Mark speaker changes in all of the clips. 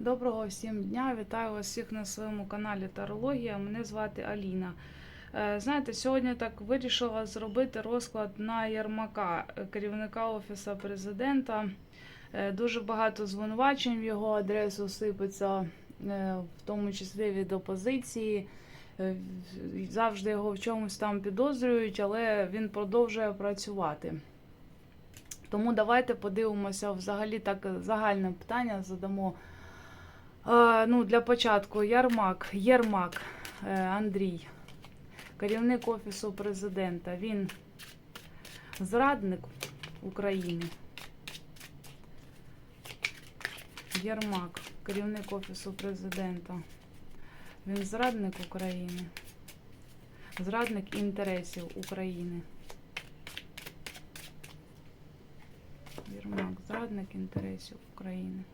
Speaker 1: Доброго всім дня! Вітаю вас всіх на своєму каналі Тарологія. Мене звати Аліна. Е, Знаєте, сьогодні так вирішила зробити розклад на Ярмака, е, керівника Офісу президента. Е, Дуже багато звинувачень в його адресу сипеться, в тому числі від опозиції. Завжди його в чомусь там підозрюють, але він продовжує працювати. Тому давайте подивимося взагалі так загальне питання задамо. Ну, для початку Ярмак, Єрмак е, Андрій, керівник Офісу президента. Він зрадник України. Єрмак, керівник Офісу президента. Він зрадник України. Зрадник інтересів України. Єрмак, зрадник інтересів України.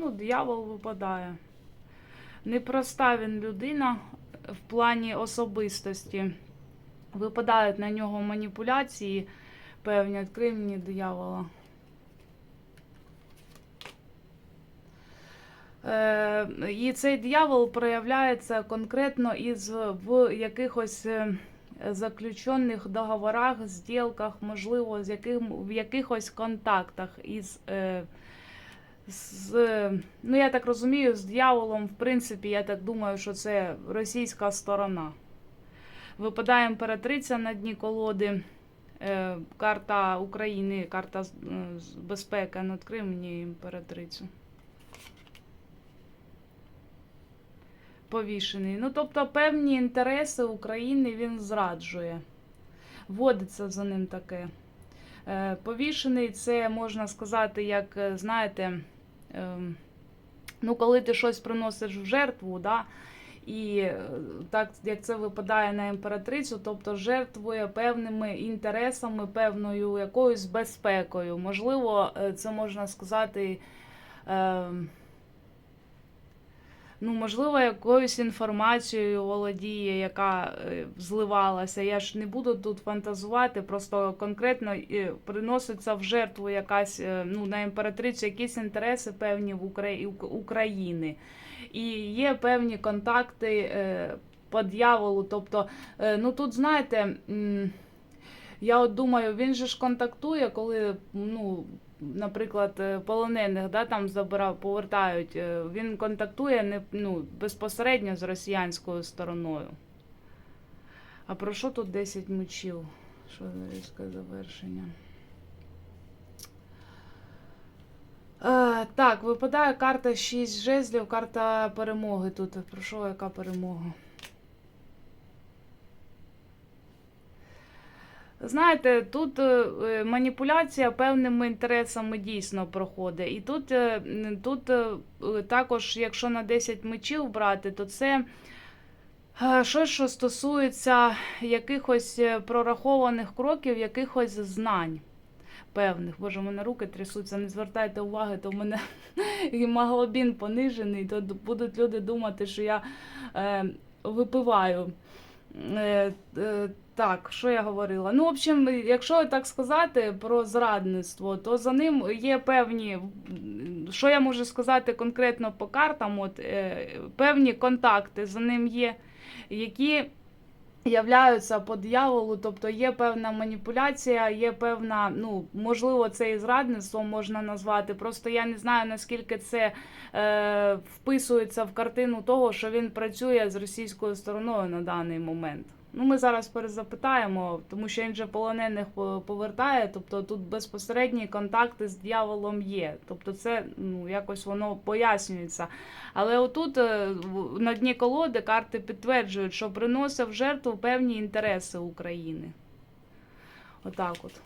Speaker 1: Ну, диявол випадає. Непроста він людина в плані особистості. Випадають на нього маніпуляції певні. Відкрий мені диявола. Е, і цей диявол проявляється конкретно із в якихось е, заключених договорах, зділках, можливо, з яким, в якихось контактах із. Е, з, ну, я так розумію, з дьяволом, в принципі, я так думаю, що це російська сторона. Випадає імператриця на дні колоди, е, карта України, карта е, безпеки. Ну, відкрий мені імператрицю. Повішений. Ну, тобто, певні інтереси України він зраджує. Водиться за ним таке. Е, Повішений це можна сказати, як, знаєте, ну, коли ти щось приносиш в жертву, да, і е, так як це випадає на імператрицю, тобто жертвує певними інтересами, певною якоюсь безпекою. Можливо, е, це можна сказати. ем, Ну, можливо, якоюсь інформацією володіє, яка е, зливалася. Я ж не буду тут фантазувати, просто конкретно е, приноситься в жертву якась е, ну, на імператрицю якісь інтереси певні в Украї... України. І є певні контакти по дьяволу. Тобто, ну тут знаєте. Я от думаю, він же ж контактує, коли, ну, наприклад, е, полонених да, там забирав, повертають. е, Він контактує не, ну, безпосередньо з росіянською стороною. А про що тут 10 мечів? Що за різке завершення? Е, так, випадає карта 6 жезлів, карта перемоги тут. Про що яка перемога? Знаєте, тут е, е, маніпуляція певними інтересами дійсно проходить. І тут, е, тут також, якщо на 10 мечів брати, то це щось, що стосується якихось прорахованих кроків, якихось знань. Певних, боже, у мене руки трясуться, не звертайте уваги, то в мене гемоглобін понижений, то будуть люди думати, що я е, випиваю. Е, е, так, що я говорила? Ну, в общем, якщо так сказати про зрадництво, то за ним є певні, що я можу сказати конкретно по картам, от, е, певні контакти за ним є, які являються по дияволу, тобто є певна маніпуляція, є певна, ну, можливо, це і зрадництво можна назвати. Просто я не знаю, наскільки це е, вписується в картину того, що він працює з російською стороною на даний момент. Ну, ми зараз перезапитаємо, тому що він же полонених повертає, тобто тут безпосередні контакти з дьяволом є. Тобто це ну, якось воно пояснюється. Але отут е, на дні колоди карти підтверджують, що приносив жертву певні інтереси України. Отак от.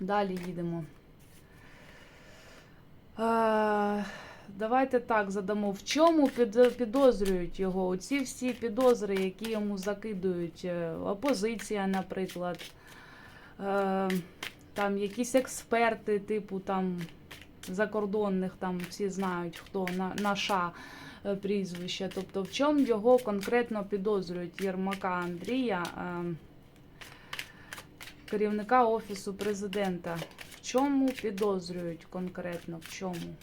Speaker 1: Далі їдемо. Давайте так задамо. В чому під, підозрюють його? Оці всі підозри, які йому закидують е, опозиція, наприклад. Е, Там якісь експерти, типу там закордонних, там всі знають хто на, на США. е, прізвище. Тобто, в чому його конкретно підозрюють Єрмака Андрія, керівника Офісу президента. В чому підозрюють конкретно? В чому?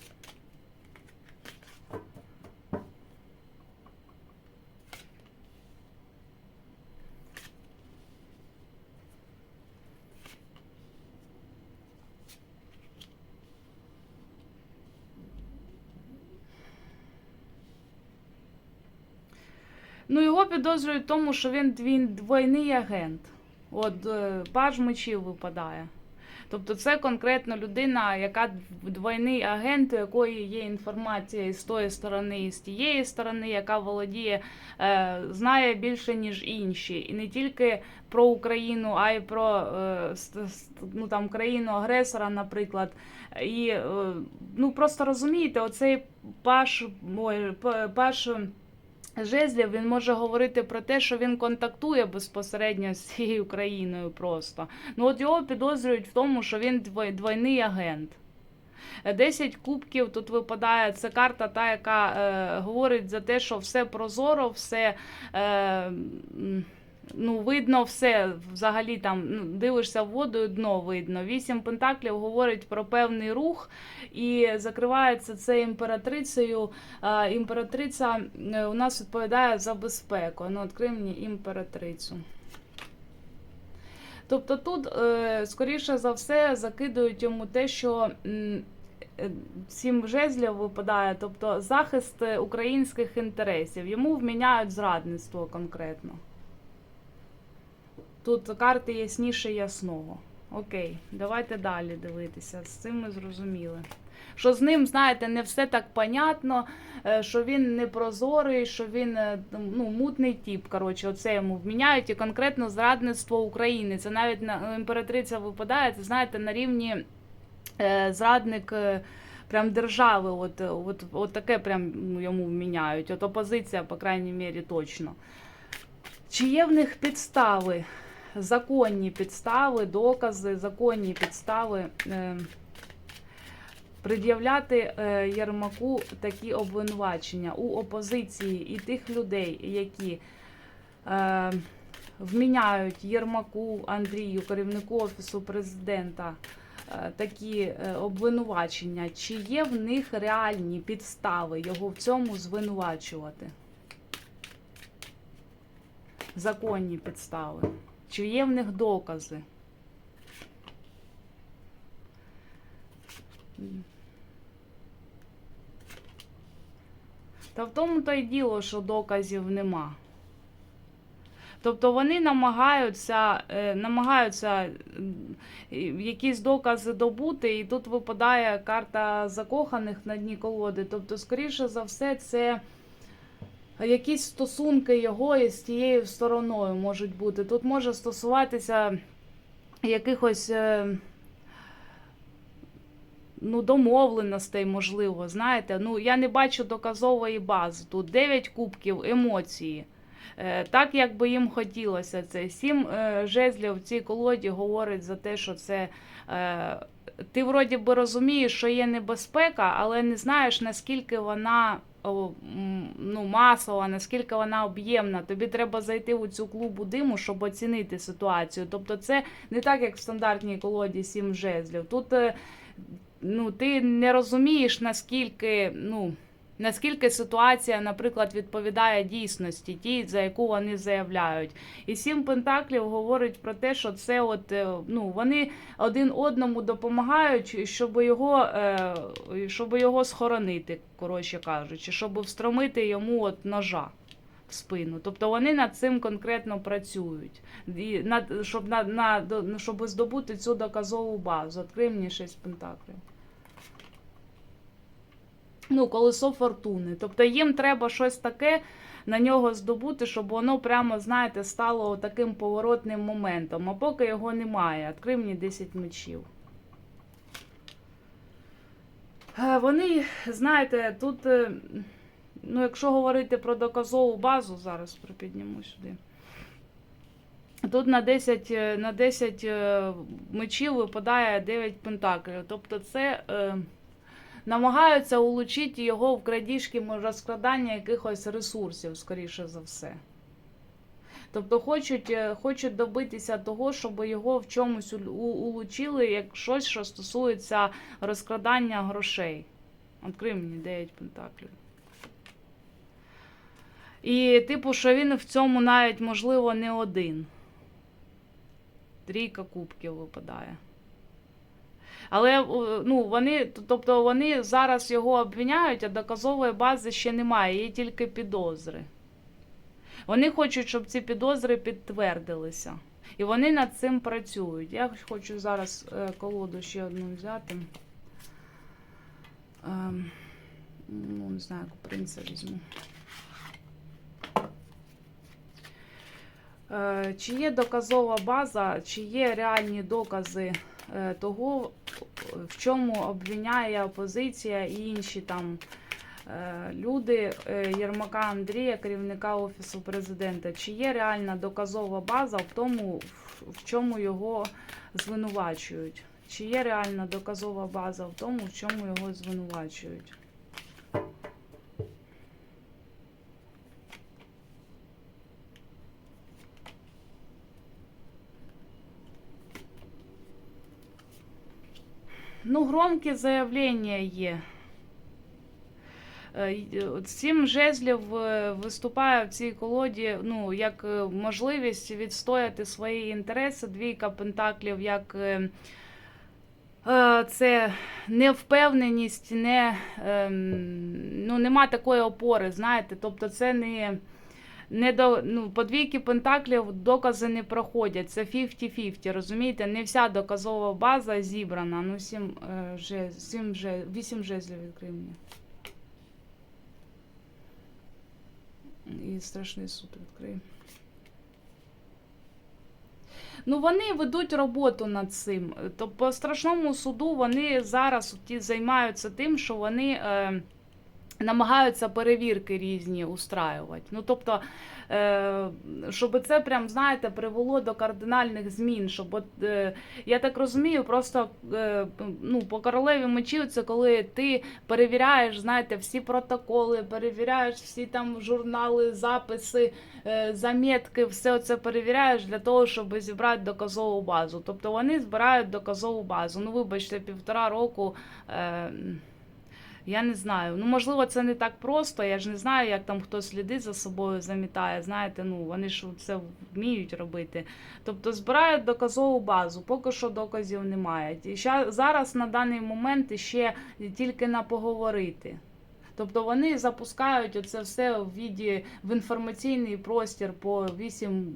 Speaker 1: Його підозрюють в тому, що він, він двойний агент. От е, паж мечів випадає. Тобто це конкретно людина, яка двойний агент, у якої є інформація з тої сторони, і з тієї сторони, яка володіє, е, знає більше, ніж інші. І не тільки про Україну, а й про е, ну, там, країну-агресора, наприклад. І ну, просто розумієте, оцей паш, ой, паш жезлів він може говорити про те, що він контактує безпосередньо з цією країною просто. Ну от його підозрюють в тому, що він двойний агент. Десять 10 кубків тут випадає. Це карта, та, яка е, говорить за те, що все прозоро, все е, ну, видно все. Взагалі там ну, дивишся в воду, дно видно. Вісім пентаклів говорить про певний рух, і закривається це імператрицею. А, імператриця е, у нас відповідає за безпеку. Ну, відкрий мені імператрицю. Тобто тут, е, скоріше за все, закидують йому те, що е, сім жезлів випадає, тобто захист українських інтересів. Йому вміняють зрадництво конкретно. Тут карти ясніше ясного. Окей, давайте далі дивитися. З цим ми зрозуміли. Що з ним, знаєте, не все так понятно, е, що він не прозорий, що він е, ну, мутний тип. Коротше, оце йому вміняють. І конкретно зрадництво України. Це навіть на імператриця випадає, це знаєте, на рівні е, зрадник. е, Прям держави, от, от, от таке прям ну, йому вміняють. От опозиція, по крайній мірі, точно. Чи є в них підстави, законні підстави, докази, законні підстави е, пред'являти е, Єрмаку такі обвинувачення у опозиції і тих людей, які е, вміняють Єрмаку Андрію, керівнику Офісу президента, такі обвинувачення, чи є в них реальні підстави його в цьому звинувачувати? законні підстави? Чи є в них докази? Та в тому то й діло, що доказів нема. Тобто вони намагаються, е, намагаються якісь докази добути, і тут випадає карта закоханих на дні колоди. Тобто, скоріше за все, це якісь стосунки його із тією стороною можуть бути. Тут може стосуватися якихось е, ну, домовленостей, можливо, знаєте. Ну, я не бачу доказової бази. Тут 9 кубків, емоції. Е, Так, як би їм хотілося це. Сім е, жезлів в цій колоді говорить за те, що це. Ти вроді би розумієш, що є небезпека, але не знаєш, наскільки вона ну, масова, наскільки вона об'ємна. Тобі треба зайти у цю клубу диму, щоб оцінити ситуацію. Тобто, це не так, як в стандартній колоді сім жезлів. Тут е, ну, ти не розумієш, наскільки, ну, наскільки ситуація, наприклад, відповідає дійсності, тій, за яку вони заявляють. І сім пентаклів говорить про те, що це от, е, ну, вони один одному допомагають, щоб його, е, щоб його схоронити, коротше кажучи, щоб встромити йому от ножа. В спину, тобто вони над цим конкретно працюють, і над щоб на, на щоб здобути цю доказову базу. Відкрий мені пентаклів. Ну, колесо фортуни. Тобто їм треба щось таке на нього здобути, щоб воно прямо, знаєте, стало таким поворотним моментом. А поки його немає. Відкрий мені 10 мечів. Е, Вони, знаєте, тут, е, ну, якщо говорити про доказову базу, зараз припідніму сюди. Тут на 10, е, на 10 е, мечів випадає 9 пентаклів. Тобто це. Намагаються улучити його в крадіжки розкрадання якихось ресурсів, скоріше за все. Тобто хочуть, е, хочуть добитися того, щоб його в чомусь улучили, як щось, що стосується розкрадання грошей. Відкрий мені 9 пентаклів. І, типу, що він в цьому навіть, можливо, не один. Трійка кубків випадає. Але ну, вони, тобто вони зараз його обвиняють, а доказової бази ще немає, є тільки підозри. Вони хочуть, щоб ці підозри підтвердилися. І вони над цим працюють. Я хочу зараз е, колоду ще одну взяти. Ем, ну, не знаю, яку принца візьму. Е, Чи є доказова база, чи є реальні докази е, того, в чому обвиняє опозиція і інші там е, люди е, Єрмака Андрія, керівника Офісу президента? Чи є реальна доказова база в тому, в чому його звинувачують? Чи є реальна доказова база в тому, в чому його звинувачують? Ну, громкі заявлення є. Е, Сім жезлів е, виступає в цій колоді ну, як можливість відстояти свої інтереси. Двійка пентаклів як е, е, це невпевненість, не, ем, ну, нема такої опори, знаєте. Тобто це не, не до, ну, по двійки пентаклів докази не проходять. Це 50-50, розумієте? Не вся доказова база зібрана. Ну, сім, е, же, сім, же, вісім жезлів відкрий мені. І страшний суд відкрий. Ну, вони ведуть роботу над цим. То по страшному суду вони зараз займаються тим, що вони е, намагаються перевірки різні устраювати. Ну, тобто, е, щоб це прям, знаєте, привело до кардинальних змін. Щоб от, е, я так розумію, просто е, ну, по королеві мечів це коли ти перевіряєш, знаєте, всі протоколи, перевіряєш всі там журнали, записи, е, замітки, все це перевіряєш для того, щоб зібрати доказову базу. Тобто вони збирають доказову базу. Ну, вибачте, півтора року. Е, я не знаю. Ну, можливо, це не так просто. Я ж не знаю, як там хтось сліди за собою замітає. Знаєте, ну вони ж це вміють робити. Тобто збирають доказову базу, поки що доказів немає. І зараз на даний момент ще тільки на поговорити. Тобто вони запускають оце все в віді в інформаційний простір по вісім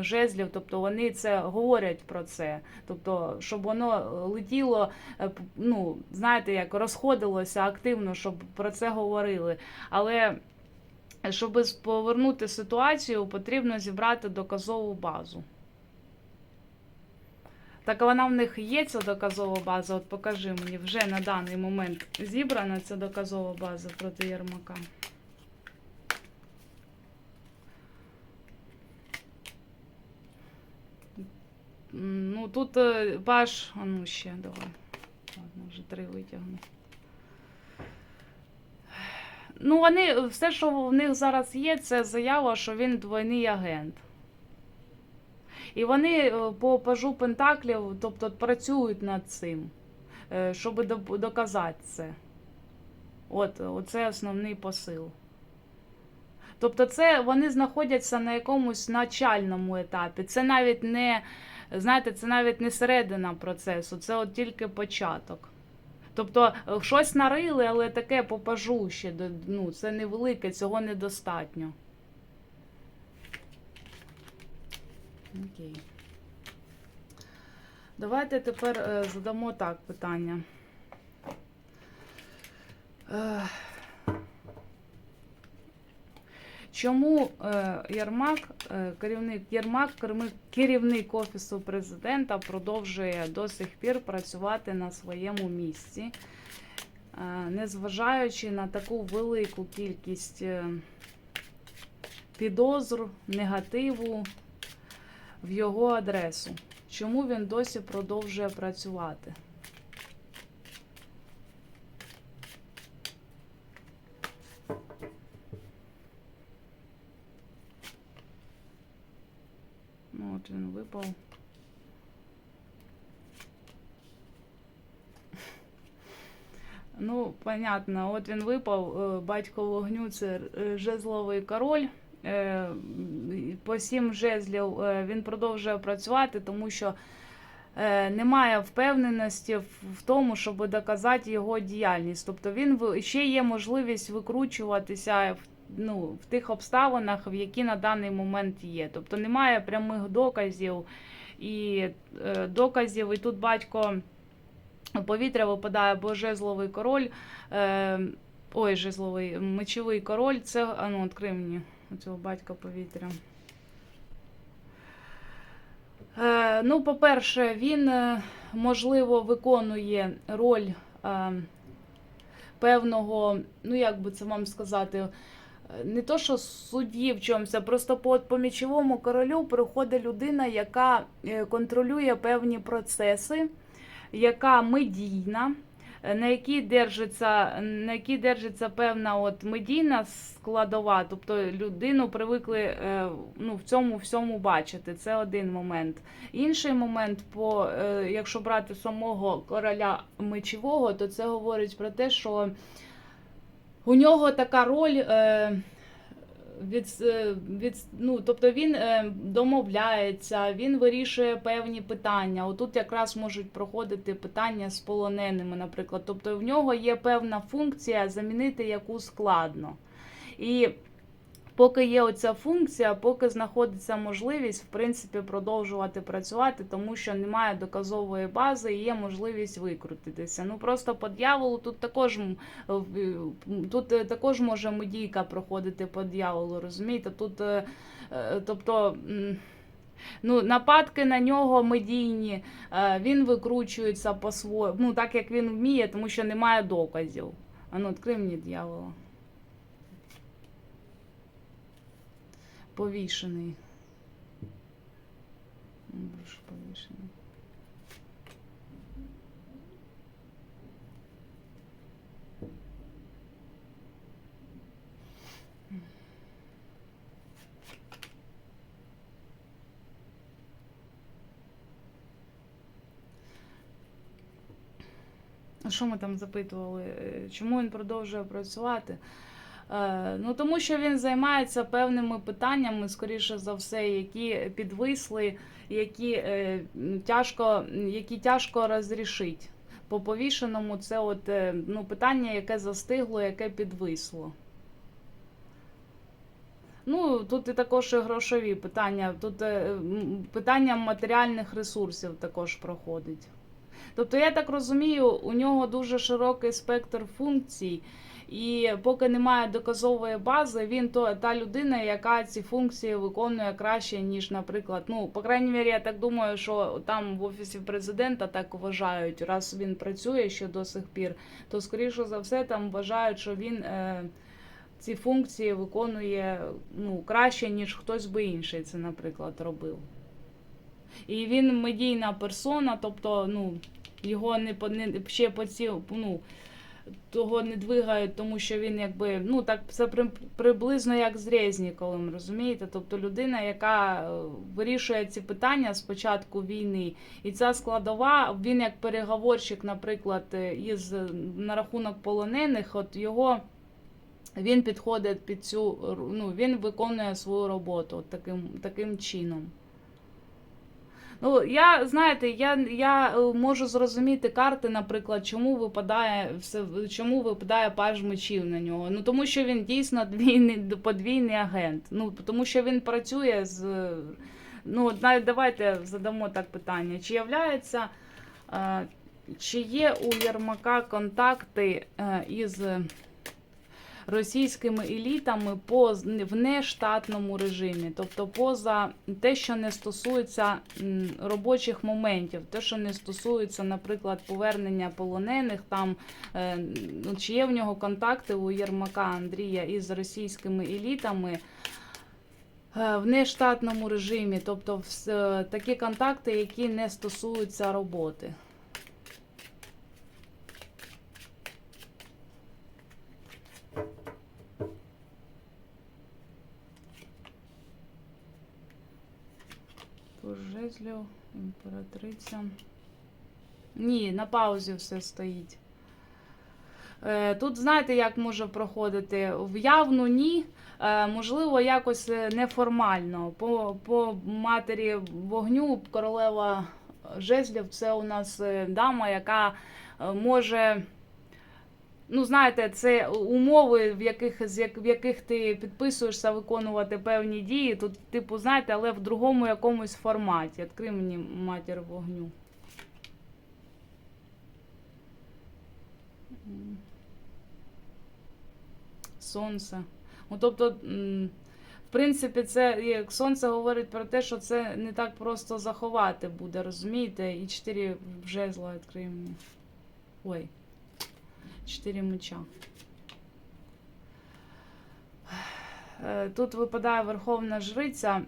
Speaker 1: жезлів. Тобто вони це говорять про це. Тобто, щоб воно летіло, е, ну знаєте, як розходилося активно, щоб про це говорили. Але щоб повернути ситуацію, потрібно зібрати доказову базу. Так вона в них є ця доказова база. От покажи мені, вже на даний момент зібрана ця доказова база проти Єрмака. Ну тут е, ваш. А ну ще давай. Ладно, вже три витягну. Ну, вони все, що в них зараз є, це заява, що він двойний агент. І вони е, по пажу Пентаклів, тобто працюють над цим, е, щоб доказати це. От, оце основний посил. Тобто, це вони знаходяться на якомусь начальному етапі. Це навіть не, знаєте, це навіть не середина процесу, це от тільки початок. Тобто е, щось нарили, але таке по пажу ще, ну, це невелике, цього недостатньо. Окей. Давайте тепер е, задамо так питання. Е, Чому Єрмак, е, керівник Єрмак, керівник, Офісу президента, продовжує до сих пір працювати на своєму місці, незважаючи на таку велику кількість підозр, негативу в його адресу. Чому він досі продовжує працювати? Ну, от він випав. Ну, понятно, от він випав, е, батько вогню це е, жезловий король. Е, По сім жезлів е, він продовжує працювати, тому що е, немає впевненості в тому, щоб доказати його діяльність. Тобто він ще є можливість викручуватися в, ну, в тих обставинах, в які на даний момент є. Тобто немає прямих доказів і доказів, і тут батько повітря випадає або жезловий король. Ой, жезловий мечовий король. Це ну, відкрий мені цього батька повітря. Е, ну, по-перше, він, е, можливо, виконує роль е, певного, ну як би це вам сказати, е, не то, що судді в чомусь, а просто по, по мічовому королю приходить людина, яка е, контролює певні процеси, яка медійна, на якій держиться, на якій держиться певна от медійна складова, тобто людину привикли е, ну, в цьому всьому бачити. Це один момент. Інший момент, по, е, якщо брати самого короля мечового, то це говорить про те, що у нього така роль. Від, від, ну, тобто він е, домовляється, він вирішує певні питання. Отут якраз можуть проходити питання з полоненими, наприклад. Тобто в нього є певна функція замінити яку складно. І поки є оця функція, поки знаходиться можливість в принципі продовжувати працювати, тому що немає доказової бази і є можливість викрутитися. Ну просто по дьяволу тут також тут е, також може медійка проходити по дьяволу, розумієте? Тут, е, е, тобто. Ну, нападки на нього медійні, він викручується по-своєму, ну так як він вміє, тому що немає доказів. А ну, відкрий мені дьявола. Повішений. Ну, Боже, повішений. Що ми там запитували? Е, Чому він продовжує працювати? Е, Ну, тому що він займається певними питаннями, скоріше за все, які підвисли, які, е, тяжко, які тяжко розрішити. По повішеному це от, е, ну, питання, яке застигло, яке підвисло. Ну, тут і також і грошові питання. Тут питання матеріальних ресурсів також проходить. Тобто, я так розумію, у нього дуже широкий спектр функцій, і поки немає доказової бази, він то та людина, яка ці функції виконує краще, ніж, наприклад, ну, по крайній мірі, я так думаю, що там в офісі президента так вважають, раз він працює ще до сих пір, то скоріше за все там вважають, що він. Е, ці функції виконує ну, краще, ніж хтось би інший це, наприклад, робив. І він медійна персона, тобто, ну, його не, не ще по ці, ну, того не двигають, тому що він якби, ну так це при, приблизно як з Резніковим, розумієте? Тобто людина, яка е, вирішує ці питання з початку війни, і ця складова, він як переговорщик, наприклад, е, із е, на рахунок полонених, от його. Він підходить під цю ну, він виконує свою роботу таким, таким чином. Ну, я, знаєте, я, я е, можу зрозуміти карти, наприклад, чому випадає все, чому випадає паж мечів на нього. Ну тому що він дійсно двійний, подвійний агент. Ну тому що він працює з. Ну, навіть давайте задамо так питання. Чи являється, е, чи є у Єрмака контакти е, із російськими елітами по в нештатному режимі, тобто поза те, що не стосується робочих моментів, те, що не стосується, наприклад, повернення полонених, там е, чи є в нього контакти у Єрмака Андрія із російськими елітами. е, В нештатному режимі, тобто е, такі контакти, які не стосуються роботи. Туз імператриця. Ні, на паузі все стоїть. Е, Тут знаєте, як може проходити? В явну ні. Е, Можливо, якось е, неформально. По, по матері вогню королева жезлів це у нас дама, яка може. Ну, знаєте, це умови, в яких, з як, в яких ти підписуєшся виконувати певні дії. Тут, типу, знаєте, але в другому якомусь форматі. Відкрий мені матір вогню. Сонце. Ну, тобто, в принципі, це як сонце говорить про те, що це не так просто заховати буде, розумієте? І чотири жезла відкрий мені. Ой. Чотири меча. Е, Тут випадає Верховна Жриця.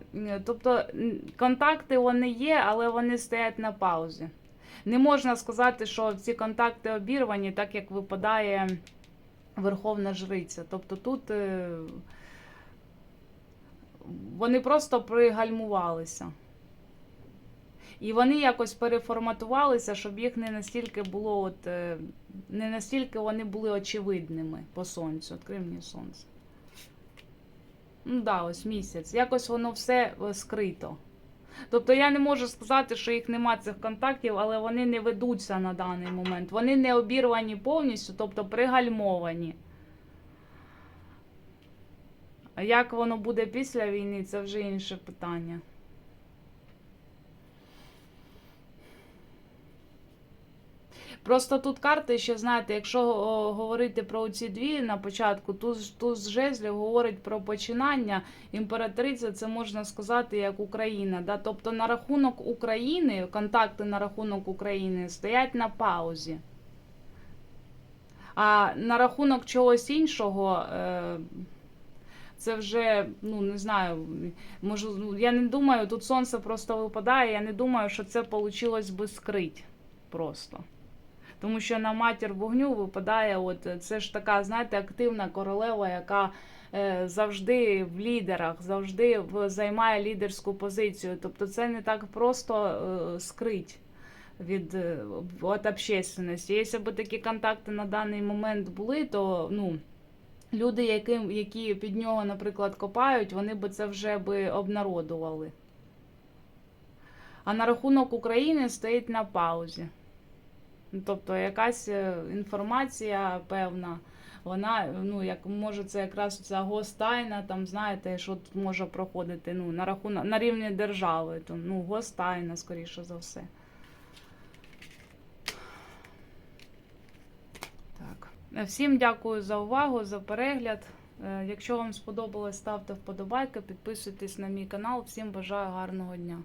Speaker 1: Тобто контакти вони є, але вони стоять на паузі. Не можна сказати, що ці контакти обірвані, так як випадає Верховна Жриця. Тобто тут е, вони просто пригальмувалися. І вони якось переформатувалися, щоб їх не настільки було, от, е, не настільки вони були очевидними по сонцю. Відкрий мені сонце. Ну да, ось місяць. Якось воно все е, скрито. Тобто я не можу сказати, що їх нема цих контактів, але вони не ведуться на даний момент. Вони не обірвані повністю, тобто пригальмовані. Як воно буде після війни, це вже інше питання. Просто тут карти ще, знаєте, якщо говорити про ці дві на початку, туз, туз жезлів говорить про починання. Імператриця, це можна сказати як Україна. Да? Тобто на рахунок України, контакти на рахунок України стоять на паузі. А на рахунок чогось іншого. Е- це вже, ну не знаю, можу, ну, я не думаю, тут сонце просто випадає, я не думаю, що це вийшло би скрить просто. Тому що на матір вогню випадає, от це ж така, знаєте, активна королева, яка е, завжди в лідерах, завжди займає лідерську позицію. Тобто це не так просто е, скрить від, е, від общественності. Якщо б такі контакти на даний момент були, то ну. Люди, які, які під нього, наприклад, копають, вони би це вже би обнародували. А на рахунок України стоїть на паузі. Ну, Тобто якась е, інформація певна, вона, ну, як може, це якраз ця гостайна, там, знаєте, що тут може проходити ну, на рахунок на рівні держави, то, ну, гостайна, скоріше за все. Так. Всім дякую за увагу, за перегляд. Е, Якщо вам сподобалось, ставте вподобайки, підписуйтесь на мій канал. Всім бажаю гарного дня.